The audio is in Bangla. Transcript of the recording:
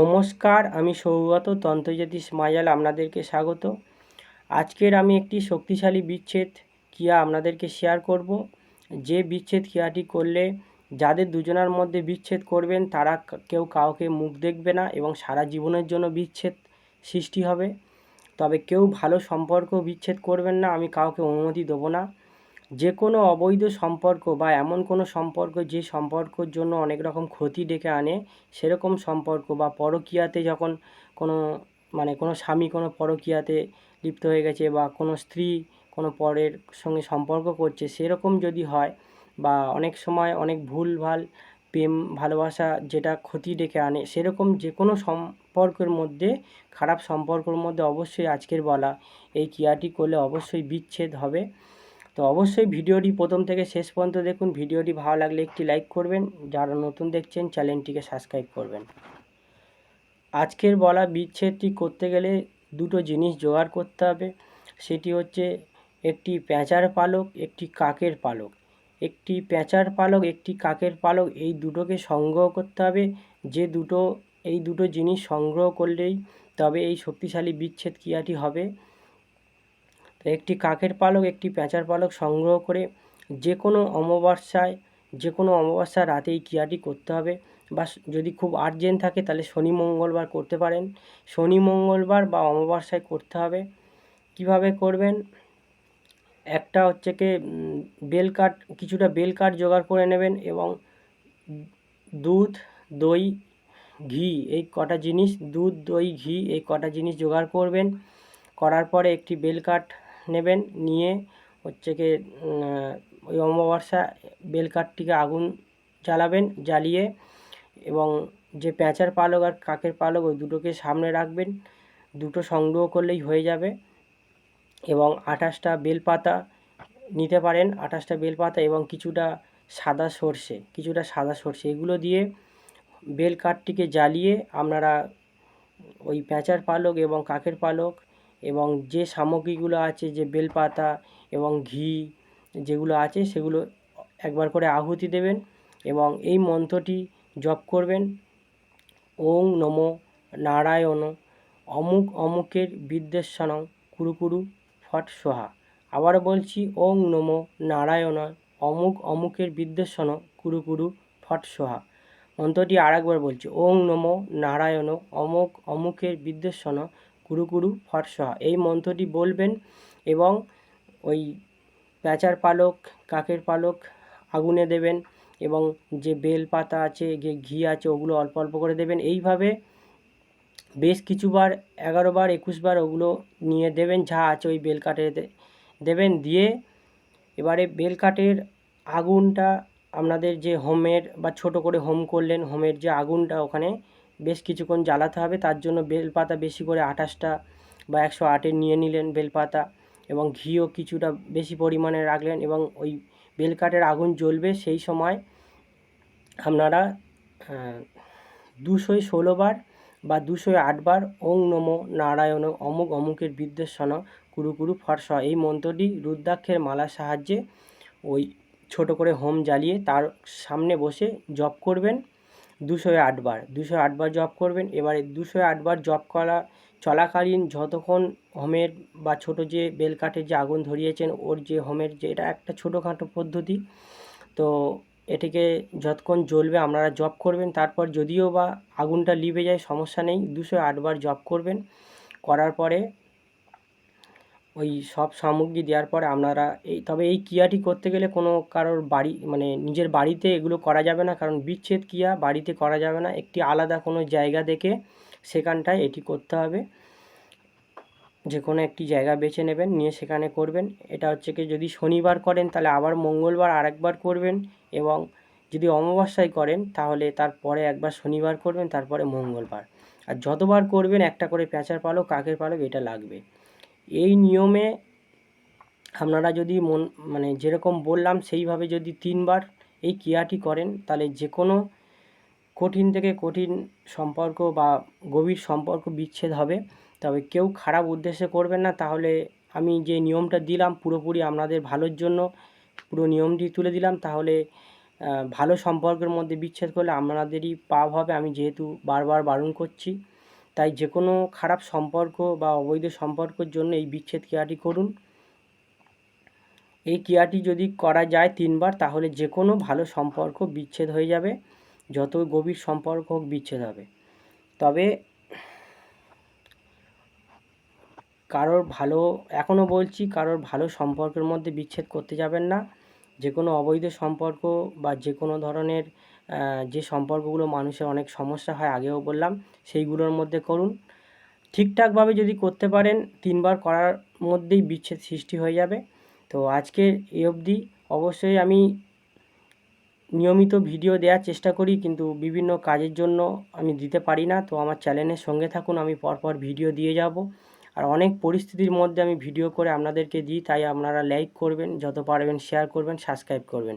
নমস্কার, আমি সৌগত তন্ত্রজ্যোতিষ মায়াল আপনাদেরকে স্বাগত। আজকের আমি একটি শক্তিশালী বিচ্ছেদ ক্রিয়া আপনাদেরকে শেয়ার করব। যে বিচ্ছেদ ক্রিয়াটি করলে যাদের দুজনার মধ্যে বিচ্ছেদ করবেন, তারা কেউ কাউকে মুখ দেখবে না এবং সারা জীবনের জন্য বিচ্ছেদ সৃষ্টি হবে। তবে কেউ ভালো সম্পর্ক বিচ্ছেদ করবেন না, আমি কাউকে অনুমতি দেবো না। যে কোনো অবৈধ সম্পর্ক বা এমন কোনো সম্পর্ক যে সম্পর্কর জন্য অনেক রকম ক্ষতি ডেকে আনে, সেরকম সম্পর্ক বা পরকীয়াতে যখন কোনো মানে কোনো স্বামী কোনো পরকীয়াতে লিপ্ত হয়ে গেছে বা কোনো স্ত্রী কোনো পরের সঙ্গে সম্পর্ক করছে, সেরকম যদি হয় বা অনেক সময় অনেক ভুলভাল, প্রেম, ভালোবাসা যেটা ক্ষতি ডেকে আনে, সেরকম যে কোনো সম্পর্কের মধ্যে, খারাপ সম্পর্কর মধ্যে অবশ্যই আজকের বলা এই ক্রিয়াটি করলে অবশ্যই বিচ্ছেদ হবে। তো অবশ্যই ভিডিওটি প্রথম থেকে শেষ পর্যন্ত দেখুন। ভিডিওটি ভালো লাগলে একটি লাইক করবেন। যারা নতুন দেখছেন, চ্যানেলটিকে সাবস্ক্রাইব করবেন। আজকের বলা বিচ্ছেদটি করতে গেলে দুটো জিনিস জোগাড় করতে হবে। সেটি হচ্ছে একটি প্যাঁচার পালক, একটি কাকের পালক। একটি প্যাঁচার পালক, একটি কাকের পালক, এই দুটোকে সংগ্রহ করতে হবে। যে দুটো, এই দুটো জিনিস সংগ্রহ করলেই তবে এই শক্তিশালী বিচ্ছেদ ক্রিয়াটি হবে। একটি কাকের পালক, একটি প্যাঁচার পালক সংগ্রহ করে যে কোনো অমাবস্যায় যে কোনো অমাবস্যার রাতে এই ক্রিয়াটি করতে হবে। বা যদি খুব আর্জেন্ট থাকে তাহলে শনি মঙ্গলবার করতে পারেন। শনি মঙ্গলবার বা অমাবস্যায় করতে হবে। কীভাবে করবেন? একটা হচ্ছে কি বেল কাঠ, কিছুটা বেল কাঠ জোগাড় করে নেবেন এবং দুধ, দই, ঘি, এই কটা জিনিস, দুধ, দই, ঘি, এই কটা জিনিস জোগাড় করবেন। করার পরে একটি বেল কাঠ নেবেন, নিয়ে হচ্ছে কি ওই অমাবস্যা বেল কাঠটিকে আগুন জ্বালাবেন, জ্বালিয়ে এবং যে প্যাঁচার পালক আর কাকের পালক, ওই দুটোকে সামনে রাখবেন। দুটো সংগ্রহ করলেই হয়ে যাবে এবং আঠাশটা বেলপাতা নিতে পারেন, আঠাশটা বেলপাতা এবং কিছুটা সাদা সর্ষে, কিছুটা সাদা সর্ষে। এগুলো দিয়ে বেল কাঠটিকে জ্বালিয়ে আপনারা ওই প্যাঁচার পালক এবং কাকের পালক এবং যে সামগ্রীগুলো আছে, যে বেলপাতা এবং ঘি যেগুলো আছে, সেগুলো একবার করে আহুতি দেবেন এবং এই মন্ত্রটি জপ করবেন। ওং নমো নারায়ণ, অমুক অমুকের বিদ্বেষণং কুরু কুরু ফট সোহা। আবার বলছি, ওং নমো নারায়ণ, অমুক অমুকের বিদ্বেষণ কুরু কুরু ফট সোহা। মন্ত্রটি আরেকবার বলছি, ওং নমো নারায়ণ, অমুক অমুকের বিদ্বেষণ কুরু কুরু ফট এই মন্ত্রটি বলবেন এবং ওই প্যাঁচার পালক, কাকের পালক আগুনে দেবেন এবং যে বেল পাতা আছে, যে ঘি আছে, ওগুলো অল্প অল্প করে দেবেন। এইভাবে বেশ কিছুবার, এগারো বার, একুশ বার ওগুলো নিয়ে দেবেন। যা আছে ওই বেল কাঠে দেবেন। দিয়ে এবারে বেল কাঠের আগুনটা আপনাদের যে হোমের বা ছোট করে হোম করলেন, হোমের যে আগুনটা ওখানে বেশ কিছুক্ষণ জ্বালাতে হবে। তার জন্য বেলপাতা বেশি করে আঠাশটা বা একশো আটের নিয়ে নিলেন বেলপাতা এবং ঘিও কিছুটা বেশি পরিমাণে রাখলেন এবং ওই বেলকাঠের আগুন জ্বলবে সেই সময় আপনারা দুশোয় ষোলোবার বা দুশোয় আটবার ওং নমো নারায়ণ অমুক অমুকের বিদ্বেষণ কুরু কুরু ফর্স এই মন্ত্রটি রুদ্রাক্ষের মালার সাহায্যে ওই ছোট করে হোম জ্বালিয়ে তার সামনে বসে জপ করবেন। দুশোয় আটবার দুশো আটবার জপ করবেন। এবারে দুশো আটবার জপ করা, চলাকালীন যতক্ষণ হোমের বা ছোট যে বেলকাঠের যে আগুন ধরিয়েছেন, ওর যে হোমের যে, এটা একটা ছোটোখাটো পদ্ধতি। তো এটিকে যতক্ষণ জ্বলবে আপনারা জব করবেন। তারপর যদিও বা আগুনটা লিভে যায়, সমস্যা নেই। দুশো আটবার জব করবেন। করার পরে ওই সব সামগ্রী দেওয়ার পরে আপনারা এই, তবে এই ক্রিয়াটি করতে গেলে কোনো কারোর বাড়ি মানে নিজের বাড়িতে এগুলো করা যাবে না। কারণ বিচ্ছেদ ক্রিয়া বাড়িতে করা যাবে না। একটি আলাদা কোনো জায়গা দেখে সেখানটায় এটি করতে হবে। যে কোনো একটি জায়গা বেছে নেবেন, নিয়ে সেখানে করবেন। এটা হচ্ছে কি, যদি শনিবার করেন তাহলে আবার মঙ্গলবার আরেকবার করবেন এবং যদি অমাবস্যায় করেন তাহলে তারপরে একবার শনিবার করবেন, তারপরে মঙ্গলবার। আর যতবার করবেন, একটা করে প্যাঁচার পালক, কাকের পালক, এটা লাগবে। এই নিয়মে আপনারা যদি মন মানে যেরকম বললাম সেইভাবে যদি তিনবার এই ক্রিয়াটি করেন, তাহলে যে কোনো কঠিন থেকে কঠিন সম্পর্ক বা গভীর সম্পর্ক বিচ্ছেদ হবে। তবে কেউ খারাপ উদ্দেশ্যে করবেন না। তাহলে আমি যে নিয়মটা দিলাম পুরোপুরি আপনাদের ভালোর জন্য, পুরো নিয়মটি তুলে দিলাম। তাহলে ভালো সম্পর্কের মধ্যে বিচ্ছেদ করলে আপনাদেরই পাপ হবে। আমি যেহেতু বারবার বারণ করছি। তাই যে কোনো খারাপ সম্পর্ক বা অবৈধ সম্পর্কের জন্য এই বিচ্ছেদ ক্রিয়াটি করুন। এই ক্রিয়াটি যদি করা যায় তিনবার, তাহলে যে কোনো ভালো সম্পর্ক বিচ্ছেদ হয়ে যাবে। যত গভীর সম্পর্ক হোক, বিচ্ছেদ হবে। তবে কারোর ভালো, এখনও বলছি, কারোর ভালো সম্পর্কের মধ্যে বিচ্ছেদ করতে যাবেন না। যে কোনো অবৈধ সম্পর্ক বা যে কোনো ধরনের যে সম্পর্কগুলো মানুষের অনেক সমস্যা হয়, আগেও বললাম, সেইগুলোর মধ্যে করুন। ঠিকঠাকভাবে যদি করতে পারেন, তিনবার করার মধ্যেই বিচ্ছেদ সৃষ্টি হয়ে যাবে। তো আজকে এ অবধি অবশ্যই আমি নিয়মিত ভিডিও দেওয়ার চেষ্টা করি, কিন্তু বিভিন্ন কাজের জন্য আমি দিতে পারি না। তো আমার চ্যানেলের সঙ্গে থাকুন, আমি পরপর ভিডিও দিয়ে যাব। আর অনেক পরিস্থিতির মধ্যে আমি ভিডিও করে আপনাদেরকে দিই, তাই আপনারা লাইক করবেন, যত পারবেন শেয়ার করবেন, সাবস্ক্রাইব করবেন।